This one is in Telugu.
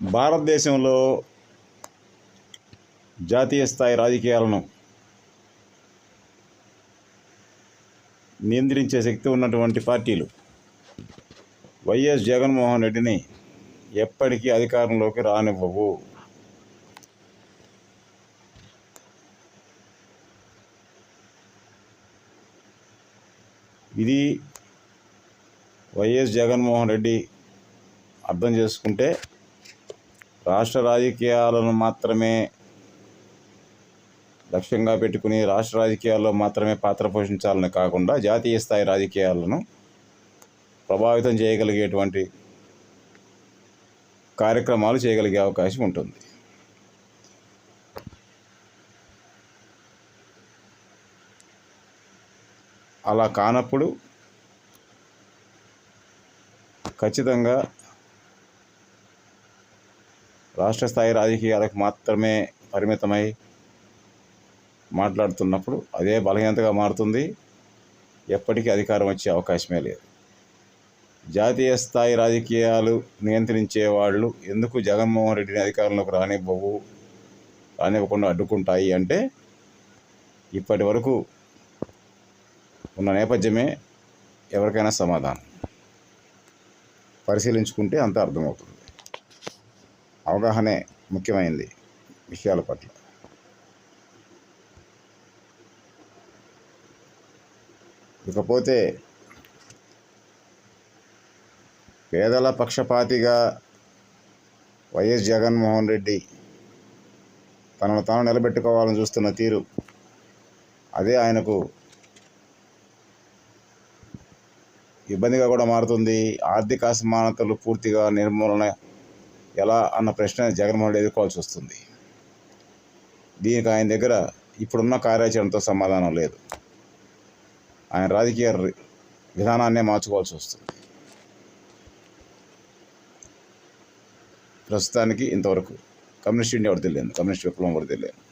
భారతదేశంలో జాతీయ స్థాయి రాజకీయాలను నియంత్రించే శక్తి ఉన్నటువంటి పార్టీలు వైఎస్ జగన్మోహన్ రెడ్డిని ఎప్పటికీ అధికారంలోకి రానివ్వవు. ఇది వైఎస్ జగన్మోహన్ రెడ్డి అర్థం చేసుకుంటే రాష్ట్ర రాజకీయాలను మాత్రమే లక్ష్యంగా పెట్టుకుని రాష్ట్ర రాజకీయాల్లో మాత్రమే పాత్ర పోషించాలని కాకుండా జాతీయ స్థాయి రాజకీయాలను ప్రభావితం చేయగలిగేటువంటి కార్యక్రమాలు చేయగలిగే అవకాశం ఉంటుంది. అలా కానప్పుడు ఖచ్చితంగా రాష్ట్ర స్థాయి రాజకీయాలకు మాత్రమే పరిమితమై మాట్లాడుతున్నప్పుడు అదే బలహీనతగా మారుతుంది. ఎప్పటికీ అధికారం వచ్చే అవకాశమే లేదు. జాతీయ స్థాయి రాజకీయాలు నియంత్రించే వాళ్ళు ఎందుకు జగన్మోహన్ రెడ్డిని అధికారంలోకి రానివ్వవు రానివ్వకుండా అడ్డుకుంటాయి అంటే ఇప్పటి వరకు ఉన్న నేపథ్యమే ఎవరికైనా సమాధానం. పరిశీలించుకుంటే అంత అర్థమవుతుంది. అవగాహనే ముఖ్యమైనది విషయాల పట్ల. ఇకపోతే పేదల పక్షపాతిగా వైఎస్ జగన్మోహన్ రెడ్డి తనను తాను నిలబెట్టుకోవాలని చూస్తున్న తీరు అదే ఆయనకు ఇబ్బందిగా కూడా మారుతుంది. ఆర్థిక అసమానతలు పూర్తిగా నిర్మూలన ఎలా అన్న ప్రశ్న జగన్మోహన్ రెడ్డి ఎదుర్కోవాల్సి వస్తుంది. దీనికి ఆయన దగ్గర ఇప్పుడున్న కార్యాచరణతో సమాధానం లేదు. ఆయన రాజకీయ విధానాన్నే మార్చుకోవాల్సి వస్తుంది. ప్రస్తుతానికి ఇంతవరకు కమ్యూనిస్ట్ ఇండియా ఎవరు తెలియదు. కమ్యూనిస్ట్ విప్లవం ఎవరు తెలియదు.